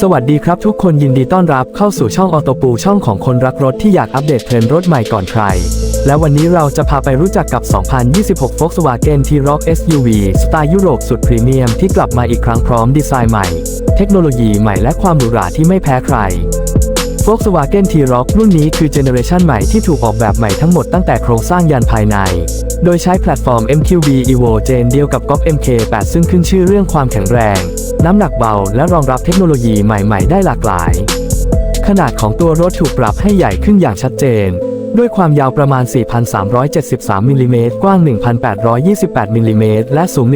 สวัสดีครับทุกคนยินดีต้อนรับเข้าสู่ช่องออโตปูช่องของคนรักรถที่อยากอัปเดตเทรนด์รถใหม่ก่อนใคร และวันนี้เราจะพาไปรู้จักกับ 2026 Volkswagen T-Roc SUV สไตล์ยุโรปสุดพรีเมียมที่กลับมาอีกครั้งพร้อมดีไซน์ใหม่ เทคโนโลยีใหม่และความหรูหราที่ไม่แพ้ใคร Volkswagen T-Roc รุ่นนี้คือเจเนอเรชันใหม่ที่ถูกออกแบบใหม่ทั้งหมดตั้งแต่โครงสร้างยันภายใน โดยใช้แพลตฟอร์ม MQB Evo Gen เดียวกับก๊อป MK8 ซึ่งขึ้นชื่อเรื่องความแข็งแรง น้ำหนักเบา และรองรับเทคโนโลยีใหม่ ๆ ได้หลากหลาย ขนาดของตัวรถถูกปรับให้ใหญ่ขึ้นอย่างชัดเจน ด้วยความยาวประมาณ 4,373มิลลิเมตรกว้าง 1,828มิลลิเมตรและสูง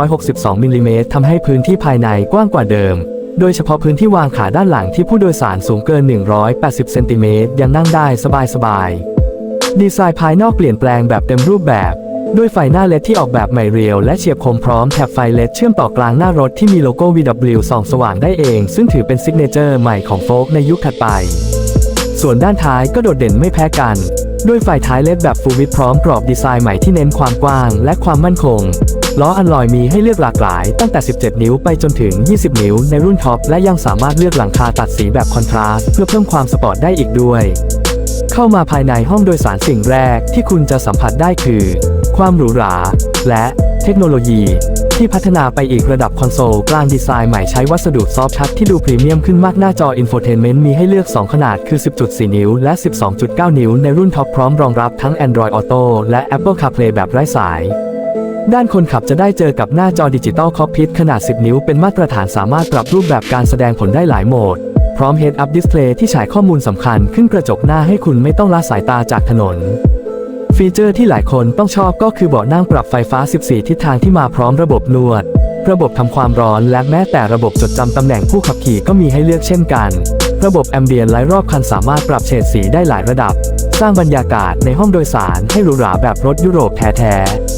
1,562มิลลิเมตรทำให้พื้นที่ภายในกว้างกว่าเดิม โดยเฉพาะพื้นที่วางขาด้านหลังที่ผู้โดยสารสูงเกิน 180 เซนติเมตรยังนั่งได้สบายๆ ดีไซน์ภายนอกเปลี่ยนแปลงแบบเต็มรูปแบบ ด้วยไฟหน้าเลดที่ออกแบบใหม่เรียวและเฉียบคมพร้อมแถบไฟเลดเชื่อมต่อกลางหน้ารถที่มีโลโก้ VW ส่องสว่างได้เอง ซึ่งถือเป็นซิกเนเจอร์ใหม่ของโฟล์กในยุคถัดไป ส่วนด้านท้ายก็โดดเด่นไม่แพ้กัน ด้วยไฟท้ายเลดแบบฟูลวิดพร้อมกรอบดีไซน์ใหม่ที่เน้นความกว้างและความมั่นคง ล้ออันลอยมีให้เลือกหลากหลาย ตั้งแต่ 17 นิ้วไปจนถึง 20 นิ้วในรุ่นท็อปและยังสามารถเลือกหลังคาตัดสีแบบคอนทราสต์เพื่อเพิ่มความสปอร์ตได้อีกด้วย เข้ามาภายในห้องโดยสารสิ่งแรกที่คุณจะสัมผัสได้คือ ความหรูหรา และเทคโนโลยี ที่พัฒนาไปอีกระดับคอนโซลกลางดีไซน์ใหม่ใช้วัสดุซอฟต์ทัชที่ดูพรีเมียมขึ้นมากหน้าจออินโฟเทนเมนต์มีให้เลือก 2 ขนาดคือ 10.4 นิ้ว และ 12.9 นิ้ว ในรุ่นท็อปพร้อมรองรับทั้ง Android Auto และ Apple CarPlay แบบไร้สาย ด้านคนขับจะได้เจอกับหน้าจอดิจิตอลคอ c พิทขนาด 10 นิ้วเป็นมาตรฐานสามารถปรับรูปแบบการแสดงผลได้หลายโหมด พร้อม Head Up Display ที่ฉายข้อมูลสำคัญขึ้นกระจกหน้าให้คุณไม่ต้องละสายตาจากถนน ฟีเจอร์ที่หลายคนต้องชอบก็คือเบาะนั่งปรับไฟฟ้า 14 ทิศทางที่มาพร้อมระบบนวด ระบบทำความร้อนและแม้แต่ระบบจดจำตำแหน่งผู้ขับขี่ก็มีให้เลือกเช่นกัน ระบบแอมเบียนไลท์รอบคันสามารถปรับเฉดสีได้หลายระดับ สร้างบรรยากาศในห้องโดยสารให้หรูหราแบบรถยุโรปแท้ๆ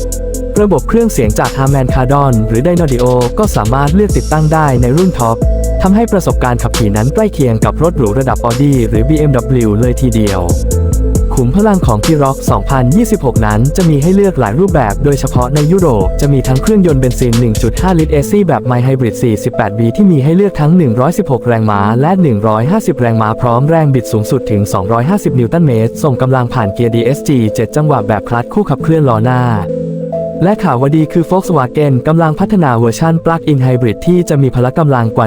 ระบบเครื่องเสียงจาก Harman Kardon หรือ Dynaudio ก็สามารถเลือกติดตั้งได้ในรุ่นท็อปทำให้ประสบการณ์ขับขี่นั้นใกล้เคียงกับรถหรูระดับ Audi หรือ BMW เลยทีเดียว ขุมพลังของ T-Roc 2026 นั้นจะมีให้เลือกหลายรูปแบบ โดยเฉพาะในยุโรป จะมีทั้งเครื่องยนต์เบนซิน 1.5 ลิตร AC แบบ My Hybrid 48V ที่มีให้เลือกทั้ง 116 แรงม้า และ 150 แรงม้าพร้อมแรงบิดสูงสุดถึง 250 นิวตันเมตร ส่งกำลังผ่านเกียร์ DSG 7 จังหวะแบบคลัตช์คู่ขับเคลื่อนล้อหน้า และข่าววดีคือ Volkswagen กำลังพัฒนาเวอร์ชัน Plug-in Hybrid ที่จะมีพละกำลังกว่า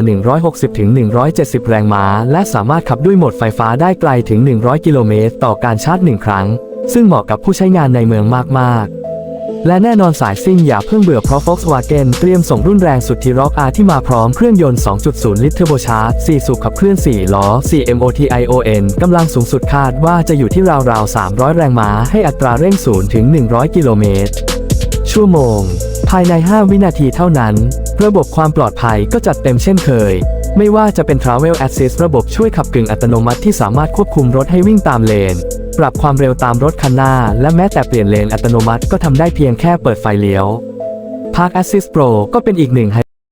160-170 แรงม้า และสามารถขับด้วยโหมดไฟฟ้าได้ไกลถึง 100 กิโลเมตร ต่อการชาร์จ1ครั้ง ซึ่งเหมาะกับผู้ใช้งานในเมืองมากๆและแน่นอนสายซิ่งอย่าเพิ่งเบื่อเพราะ Volkswagen เตรียมส่งรุ่นแรงสุด T-Roc R ที่มาพร้อมเครื่องยนต์ 2.0 ลิตรเทอร์โบชาร์จ 4 สูบขับเคลื่อน 4 ล้อ 4MOTION กำลังสูงสุดคาดว่าจะอยู่ที่ราวๆ 300 แรงม้า ให้อัตราเร่ง 0 ถึง 100 กิโลเมตร ชั่วโมง ภายใน 5 วินาทีเท่านั้น ระบบความปลอดภัยก็จัดเต็มเช่นเคย ไม่ว่าจะเป็น Travel Assist ระบบช่วยขับกึ่งอัตโนมัติที่สามารถควบคุมรถให้วิ่งตามเลน ปรับความเร็วตามรถคันหน้า และแม้แต่เปลี่ยนเลนอัตโนมัติก็ทำได้เพียงแค่เปิดไฟเลี้ยว Park Assist Pro ก็เป็นอีกหนึ่ง